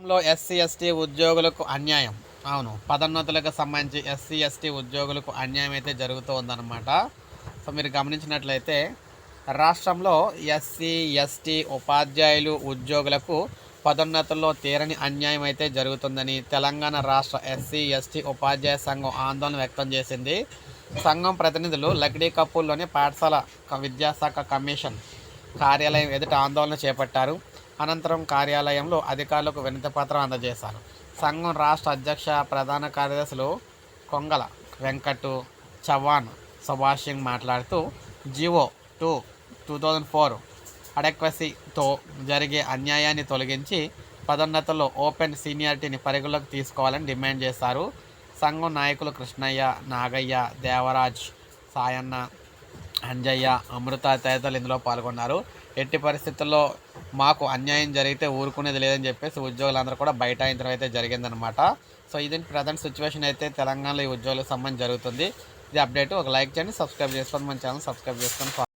రాష్ట్రంలో SC ST ఉద్యోగులకు అన్యాయం. అవును పదోన్నతులకు సంబంధించి ఎస్సీ ఎస్టీ ఉద్యోగులకు అన్యాయం అయితే జరుగుతూ ఉందన్నమాట సో మీరు గమనించినట్లయితే రాష్ట్రంలో ఎస్సీ ఎస్టీ ఉపాధ్యాయులు ఉద్యోగులకు పదోన్నతుల్లో తీరని అన్యాయం అయితే జరుగుతుందని తెలంగాణ రాష్ట్ర ఎస్సీ ఎస్టీ ఉపాధ్యాయ సంఘం ఆందోళన వ్యక్తం చేసింది. సంఘం ప్రతినిధులు లక్డీ కపూర్లోని పాఠశాల విద్యాశాఖ కమిషన్ కార్యాలయం ఎదుట ఆందోళన చేపట్టారు. అనంతరం కార్యాలయంలో అధికారులకు వినతి పత్రం అందజేశారు. సంఘం రాష్ట్ర అధ్యక్ష ప్రధాన కార్యదర్శులు కొంగల వెంకట్ చవాన్ సుభాష్ సింగ్ మాట్లాడుతూ GO two two thousand four అడెక్వసీతో జరిగే అన్యాయాన్ని తొలగించి పదోన్నతుల్లో ఓపెన్ సీనియారిటీని పరిగణలోకి తీసుకోవాలని డిమాండ్ చేశారు. సంఘం నాయకులు కృష్ణయ్య నాగయ్య దేవరాజ్ సాయన్న అంజయ్య అమృత తదితరులు ఇందులో పాల్గొన్నారు. ఎట్టి పరిస్థితుల్లో మాకు అన్యాయం జరిగితే ఊరుకునేది లేదని చెప్పేసి ఉద్యోగులందరూ కూడా బైఠాయించడం అయితే జరిగిందనమాట సో ఇది ప్రజెంట్ సిచ్యువేషన్ అయితే తెలంగాణలో ఈ ఉద్యోగులకు సంబంధించి జరుగుతుంది. ఇది అప్డేట్ ఒక లైక్ చేయండి సబ్స్క్రైబ్ చేసుకోండి మన ఛానల్ సబ్స్క్రైబ్ చేసుకొని